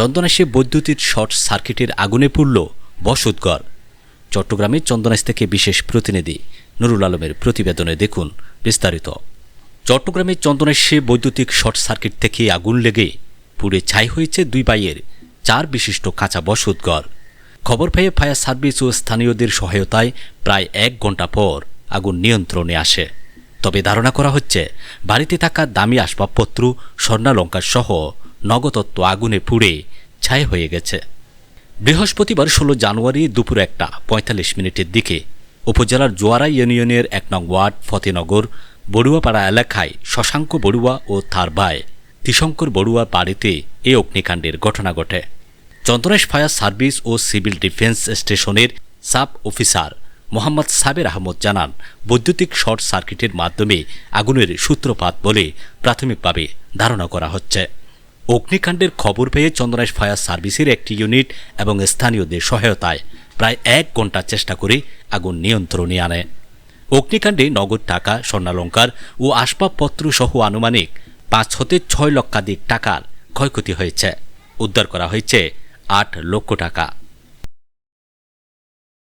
চন্দনাশে বৈদ্যুতিক শর্ট সার্কিটের আগুনে পুড়ল বসতঘর। চট্টগ্রামে চন্দনাশ থেকে বিশেষ প্রতিনিধি নুরুল আলমের প্রতিবেদনে দেখুন বিস্তারিত। চট্টগ্রামে চন্দনাশে বৈদ্যুতিক শর্ট সার্কিট থেকে আগুন লেগে পুড়ে ছাই হয়েছে দুই বাইয়ের চার বিশিষ্ট কাঁচা বসতঘর। খবর পেয়ে ফায়ার সার্ভিস ও স্থানীয়দের সহায়তায় প্রায় এক ঘণ্টা পর আগুন নিয়ন্ত্রণে আসে। তবে ধারণা করা হচ্ছে, বাড়িতে থাকা দামি আসবাবপত্র, স্বর্ণালঙ্কার সহ নগদত্ব আগুনে পুড়ে ছাই হয়ে গেছে। বৃহস্পতিবার ষোলো জানুয়ারি দুপুর একটা, পঁয়তাল্লিশ মিনিটের দিকে উপজেলার জোয়ারা ইউনিয়নের এক নং ওয়ার্ড, ফতেনগর, বড়ুয়াপাড়া এলাকায় শশাঙ্ক বড়ুয়া ও তার ভাই তিশঙ্কর বড়ুয়ার বাড়িতে এ অগ্নিকাণ্ডের ঘটনা ঘটে। চন্দ্রেশ ফায়ার সার্ভিস ও সিভিল ডিফেন্স স্টেশনের সাব অফিসার মোহাম্মদ সাবের আহমদ জানান, বৈদ্যুতিক শর্ট সার্কিটের মাধ্যমে আগুনের সূত্রপাত বলে প্রাথমিকভাবে ধারণা করা হচ্ছে। অগ্নিকাণ্ডের খবর পেয়ে চন্দ্রাইশ ফায়ার সার্ভিসের একটি ইউনিট এবং স্থানীয়দের সহায়তায় প্রায় এক ঘণ্টা চেষ্টা করে আগুন নিয়ন্ত্রণে আনে। অগ্নিকাণ্ডে নগদ টাকা, স্বর্ণালঙ্কার ও আসবাবপত্র সহ আনুমানিক পাঁচ হতে ছয় লক্ষাধিক টাকার ক্ষয়ক্ষতি হয়েছে। উদ্ধার করা হয়েছে আট লক্ষ টাকা।